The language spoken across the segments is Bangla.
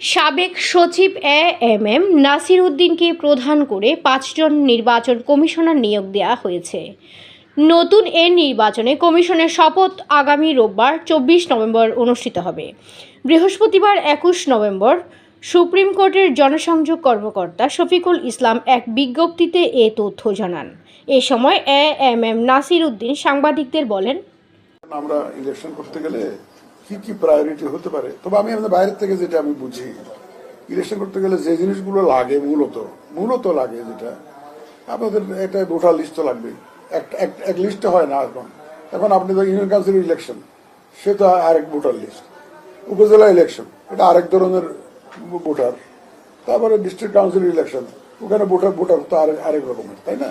সাবেক সচিব এ এম এম নাসির উদ্দিনকে প্রধান করে পাঁচজন নির্বাচন কমিশনার নিয়োগ দেওয়া হয়েছে। নতুন এ নির্বাচনে কমিশনের শপথ আগামী রোববার, চব্বিশ নভেম্বর অনুষ্ঠিত হবে। বৃহস্পতিবার, একুশ নভেম্বর, সুপ্রিম কোর্টের জনসংযোগ কর্মকর্তা শফিকুল ইসলাম এক বিজ্ঞপ্তিতে এ তথ্য জানান। এ সময় A M M Nasir Uddin সাংবাদিকদের বলেন, আমরা ইলেকশন করতে গেলে কি কি প্রায়োরিটি হতে পারে? তবে আমি আমাদের বাইরের থেকে যেটা আমি বুঝি ইলেকশন করতে গেলে যে জিনিসগুলো লাগে মূলত মূলত লাগে যেটা, আপনাদের একটা ভোটার লিস্ট তো লাগবে এক- লিস্টে হয় না এখন। এখন আপনি তো ইউনিয়ন কাউন্সিল ইলেকশন সে তো আরেক ভোটার লিস্ট উপজেলা ইলেকশন এটা আরেক ধরনের ভোটার। তারপরে ডিস্ট্রিক্ট কাউন্সিল ইলেকশন ওখানে ভোটার ভোটার তো আরেক আরেক রকমের, তাই না?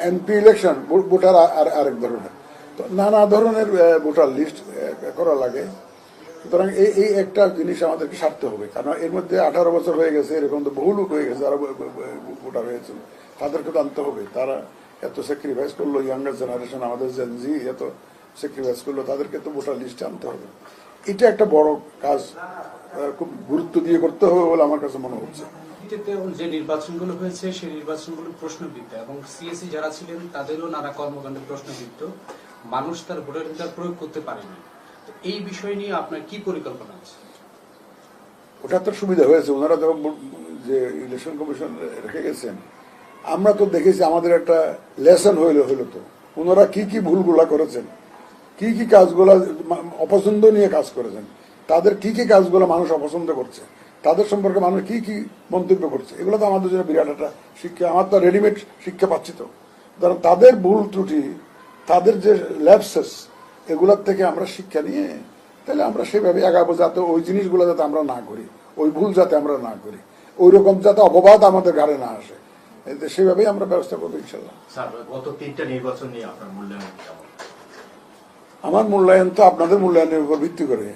এমপি ইলেকশন ভোটার আর- আরেক ধরনের। নানা ধরনের ভোটার লিস্ট করা লাগে। সুতরাং এই এই একটা জিনিস আমাদেরকে সারতে হবে। কারণ এর মধ্যে আঠারো বছর হয়ে গেছে, এরকম তো বহু লোক হয়ে গেছে যারা ভোটার হয়েছিল তাদেরকে তো আনতে হবে। তারা এত স্যাক্রিফাইস করল ইয়াঙ্গার জেনারেশন আমাদের জেনজি এত স্যাক্রিফাইস করল, তাদেরকে তো ভোটার লিস্টে আনতে হবে। এটা একটা বড় কাজ খুব গুরুত্ব দিয়ে করতে হবে বলে আমার কাছে মনে হচ্ছে। যে নির্বাচনগুলো হয়েছে, সেই নির্বাচনগুলো প্রশ্নবিদ্ধ। এবং সিএসি যারা ছিলেন, তাদেরও নানা কর্মকাণ্ডে প্রশ্নবিদ্ধ। মানুষ তার ভোটাধিকার প্রয়োগ করতে পারেনি এই বিষয় নিয়ে আপনার কি পরিকল্পনা আছে? ওটা তো সুবিধা হয়েছে। ওনারা যখন যে ইলেকশন কমিশন রেখে গেছেন, আমরা তো দেখেছি আমাদের একটা লেসন হইল, হইল তো। ওনারা কি কি ভুলগুলা করেছেন, কি কি কাজগুলা অপছন্দ নিয়ে কাজ করেছেন, তাদের কি কি কাজগুলো মানুষ অপছন্দ করছে, তাদের সম্পর্কে মানুষ কি কি মন্তব্য করছে, এগুলো তো আমাদের জন্য বিরাট একটা শিক্ষা। আমার তো রেডিমেড শিক্ষা পাচ্ছি তো। তাদের ভুল ত্রুটি তাদের যে ল্যাবসেস এগুলোর থেকে আমরা শিক্ষা নিয়ে তাহলে আমরা সেভাবে আগাবো যাতে ওই জিনিসগুলো যাতে আমরা না করি ওই ভুল যাতে আমরা না করি ওই রকম যাতে অপবাদ আমাদের ঘাড়ে না আসে। সেভাবেই আমরা ব্যবস্থা করব ইনশাল্লাহ। আমার মূল্যায়ন তো আপনাদের মূল্যায়নের উপর ভিত্তি করে।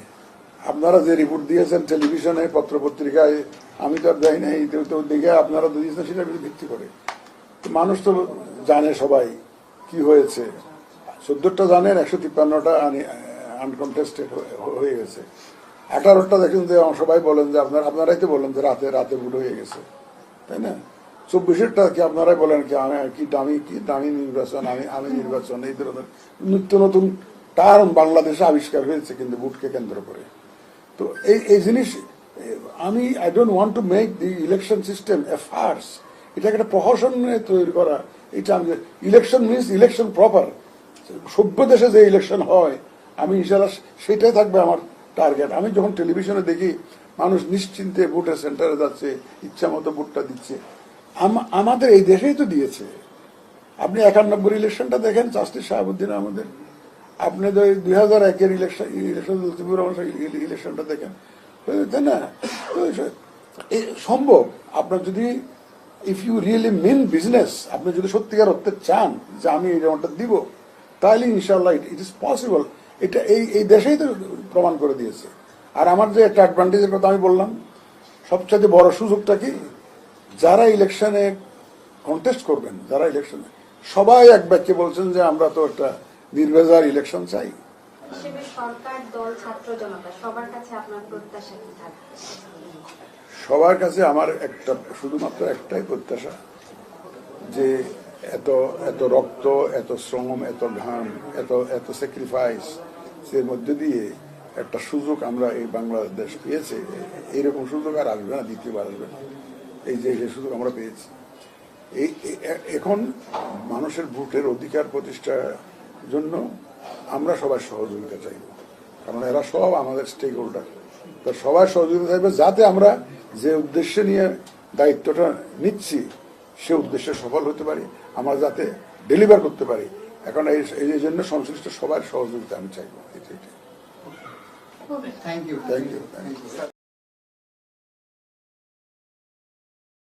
আপনারা যে রিপোর্ট দিয়েছেন টেলিভিশনে পত্র পত্রিকায় আমি তো আর যাই নাই তো তো দেখে আপনারা দিয়েছেন সেটার ভিত্তি করে। মানুষ তো জানে সবাই কি হয়েছে। চোদ্দটা জানেন একশো তিপ্পান্নটা আনকন্টেস্টেড হয়ে গেছে। আঠারোটা দেখেন যে সবাই বলেন যে আপনার, আপনারাই তো বলেন যে রাতে রাতে ভোট হয়ে গেছে। তাই না? চব্বিশেরটা কি আপনারাই বলেন কি, আমি, কি দামি কি দামি নির্বাচন, আমি আমি নির্বাচন, এই ধরনের নিত্য নতুন টার্ম বাংলাদেশে আবিষ্কার হয়েছে কিন্তু ভোটকে কেন্দ্র করে। তো এই এই জিনিস, আমি I don't want to make the election system a farce এটাকে একটা প্রহসন তৈরি করা, এটা আমি ইলেকশন মিনস ইলেকশন প্রপার সভ্য দেশে যে ইলেকশন হয়, আমি ইনশাল্লাহ সেটাই থাকবে আমার টার্গেট আমি যখন টেলিভিশনে দেখি, মানুষ নিশ্চিন্তে ভোটের সেন্টারে যাচ্ছে ইচ্ছা মতো ভোটটা দিচ্ছে। আম- আমাদের এই দেশেই তো দিয়েছে। আপনি একানব্বই ইলেকশনটা দেখেন, জাস্টিস শাহাবুদ্দিন আমাদের আপনি তো দুই হাজার একের ইলেকশন ইলেকশন রহমান ইলেকশনটা দেখেন। তাই না? সম্ভব। আপনার যদি if you really mean business আপনি যদি সত্যিকার অর্থে চান যে আমি এই রকমটা দিব তাহলে ইনশাল্লাহ ইট ইজ পসিবল এটা এই এই দেশেই তো প্রমাণ করে দিয়েছে। আর আমার যে একটা অ্যাডভান্টেজের কথা আমি বললাম সবচেয়ে বড় সুযোগটা কি? যারা ইলেকশনে কন্টেস্ট করবেন যারা ইলেকশনে সবাই এক বাক্যে বলছেন যে আমরা তো একটা নির্ভেজাল ইলেকশন চাই। সবার কাছে আমার একটা শুধুমাত্র একটাই প্রত্যাশা যে এত এত রক্ত, এত শ্রম, এত ঘাম, এত এত স্যাক্রিফাইস এর মধ্যে দিয়ে একটা সুযোগ আমরা এই বাংলাদেশ পেয়েছে। এইরকম সুযোগ আর আসবে না, দ্বিতীয়বার আসবে না। এই যে যে সুযোগ আমরা পেয়েছি। এই এখন মানুষের ভোটের অধিকার প্রতিষ্ঠার জন্য আমরা সবাই সহযোগিতা চাইব। কারণ এরা সব আমাদের স্টেক হোল্ডার তো সবাই সহযোগিতা চাইবে যাতে আমরা যে উদ্দেশ্যে নিয়ে দায়িত্বটা নিচ্ছি, সে উদ্দেশ্যে সফল হতে পারি। আমরা যাতে ডেলিভার করতে পারি। এখন এই জন্য সংশ্লিষ্ট সবার সহযোগিতা আমি চাইব। Thank you thank you